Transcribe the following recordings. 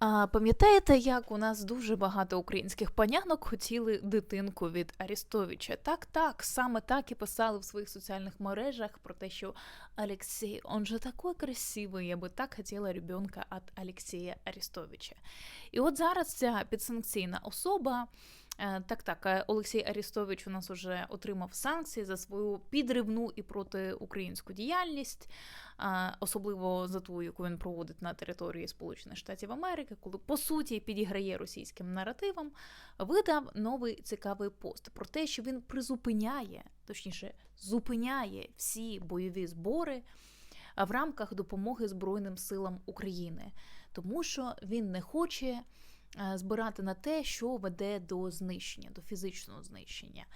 А пам'ятаєте, як у нас дуже багато українських панянок хотіли дитинку від Арістовича? Так, так, саме так і писали в своїх соціальних мережах про те, що Алексей, он же такой красивий, я би так хотіла ребенка від Алексія Арістовича. І от зараз ця підсанкційна особа. Е, Так, так, е, Олексій Арістович у нас уже отримав санкції за свою підривну і протиукраїнську діяльність, особливо за ту, яку він проводить на території Сполучених Штатів Америки, коли по суті підіграє російським наративам, видав новий цікавий пост про те, що він призупиняє, точніше, зупиняє всі бойові збори в рамках допомоги Збройним силам України, тому що він не хоче. Е, Збирати на те, що веде до знищення, до фізичного знищення,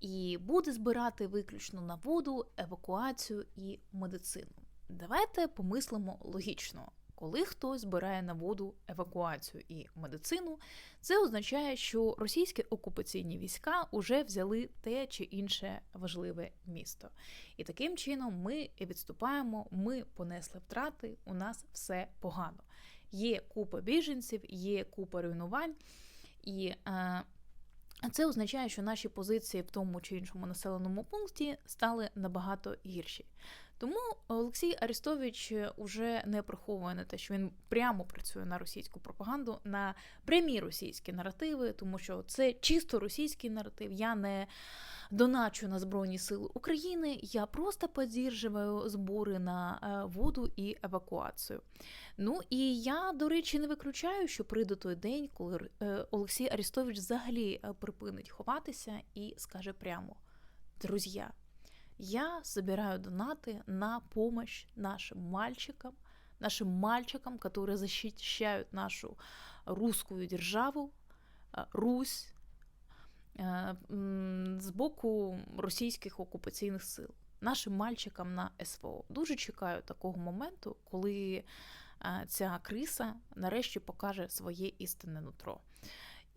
і буде збирати виключно на воду, евакуацію і медицину. Давайте помислимо логічно. Коли хтось збирає на воду евакуацію і медицину, це означає, що російські окупаційні війська вже взяли те чи інше важливе місто. І таким чином ми відступаємо, ми понесли втрати, у нас все погано. Є купа біженців, є купа руйнувань, і е, це означає, що наші позиції в тому чи іншому населеному пункті стали набагато гірші. Тому Олексій Арестович уже не приховує на те, що він прямо працює на російську пропаганду, на прямі російські наративи, тому що це чисто російський наратив. Я не доначу на Збройні Сили України, я просто підтримую збори на е, воду і евакуацію. Ну і я, до речі, не виключаю, що прийде той день, коли е, Олексій Арестович взагалі е, припинить ховатися і скаже прямо: друзі, я собираю донаты на помощь нашим мальчикам, нашим мальчикам, которые защищают нашу русскую державу, э, Русь, э, м, з боку російських окупаційних сил, нашим мальчикам на СВО. Дуже чекаю такого моменту, коли е, ця криса нарешті покаже своє істинне нутро.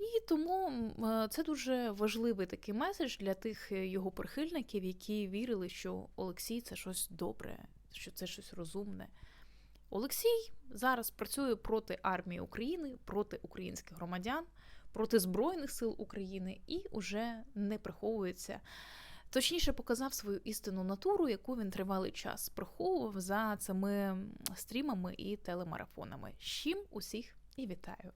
І тому е, це дуже важливий такий меседж для тих е, його прихильників, які вірили, що Олексій це щось добре, що це щось розумне. Олексій зараз працює проти армії України, проти українських громадян, проти Збройних сил України і уже не приховується. Точніше, показав свою істинну натуру, яку він тривалий час приховував за цими стрімами і телемарафонами. З чим усіх і вітаю.